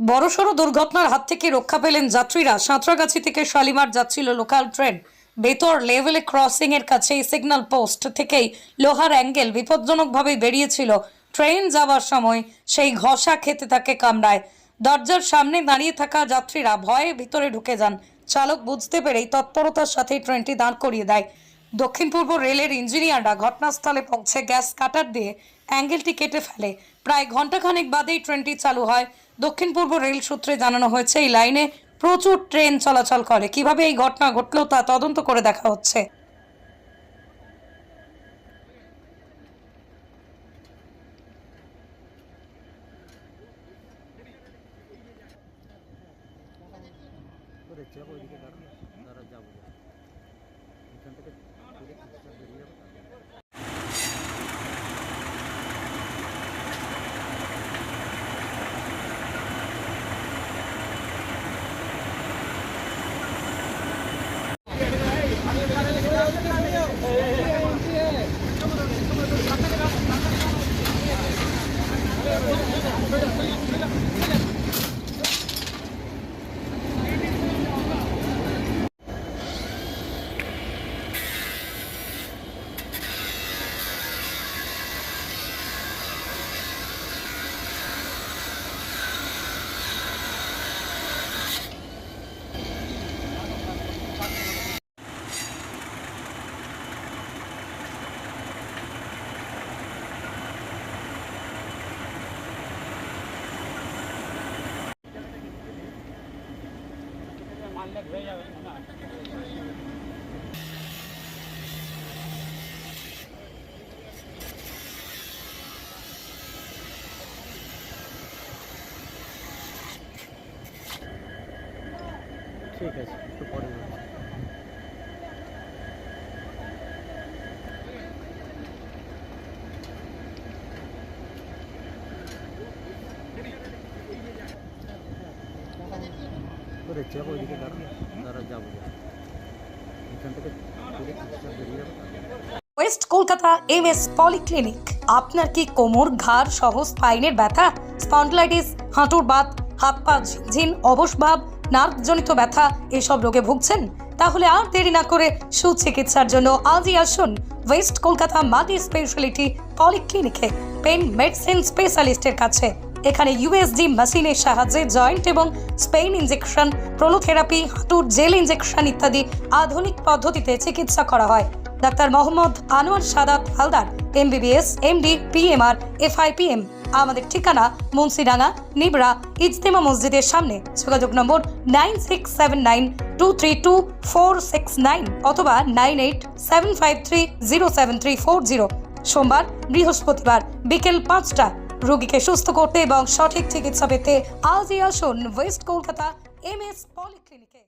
বড়সড় দুর্ঘটনার হাত থেকে রক্ষা পেলেন যাত্রীরা। সাঁতরাগাছি থেকে শালিমার যাচ্ছিল লোকাল ট্রেন। বেতর লেভেলে ক্রসিং এর কাছে সিগন্যাল পোস্ট থেকেই লোহার অ্যাঙ্গেল বিপজ্জনকভাবে বেরিয়েছিল। ট্রেন যাওয়ার সময় সেই ঘষা খেতে তাকে কামড়ায় দরজার সামনে দাঁড়িয়ে থাকা যাত্রীরা ভয়ে ভিতরে ঢুকে যান। চালক বুঝতে পেরেই তৎপরতার সাথে ট্রেনটি দাঁড় করিয়ে দেয়। দক্ষিণ পূর্ব রেলের ইঞ্জিনিয়াররা ঘটনাস্থলে পৌঁছে গ্যাস কাটার দিয়ে অ্যাঙ্গেলটি কেটে ফেলে। প্রায় ঘন্টাখানেক বাদেই ট্রেনটি চালু হয়। দক্ষিণ পূর্ব রেল সূত্রে জানানো হয়েছে, এই লাইনে প্রচুর ট্রেন চলাচল করে। কীভাবে এই ঘটনা ঘটলো তা তদন্ত করে দেখা হচ্ছে। দেখছি, ওইদিকে দাঁড়া যাব। ঠিক আছে একটু পরে যাব ওইদিকে দাঁড়া যাব। এখান থেকে west Kolkata M S polyclinic. আপনার কি কোমর, ঘাড় সহ স্পাইনের ব্যথা? স্পন্ডলাইটিস, হাঁটুর বাত, হাত পা ঝিনঝিন অবসভাব নার্ভজনিত ব্যথা, এসব রোগে ভুগছেন? তাহলে আর দেরি না করে সুচিকিৎসার জন্য আজই আসুন ওয়েস্ট কলকাতা মাল্টি স্পেশালিটি পলিক্লিনিকে। পেন মেডিসিন স্পেশালিস্টের কাছে। এখানে ইউএসজি মেশিনের সাহায্যে জয়েন্ট এবং স্পেইন ইনজেকশন প্রোলোথেরাপি হাঁটুর জেল ইনজেকশন ইত্যাদি আধুনিক পদ্ধতিতে চিকিৎসা করা হয়। Doctor Mohammad Anwar Sadat Haldar MBBS MD PMR FIPM আমাদের ঠিকানা মুন্সিডাঙ্গা নিবরা ইজতেমা মসজিদের সামনে। যোগাযোগ number nine six seven nine two three two four six nine অথবা nine eight seven five three zero seven three four zero. সোমবার, বৃহস্পতিবার, বিকেল পাঁচটা রোগীকে সুস্থ করতে এবং সঠিক চিকিৎসা পেতে আজই আসুন ওয়েস্ট কলকাতা এম এস পলিক্লিনিকে।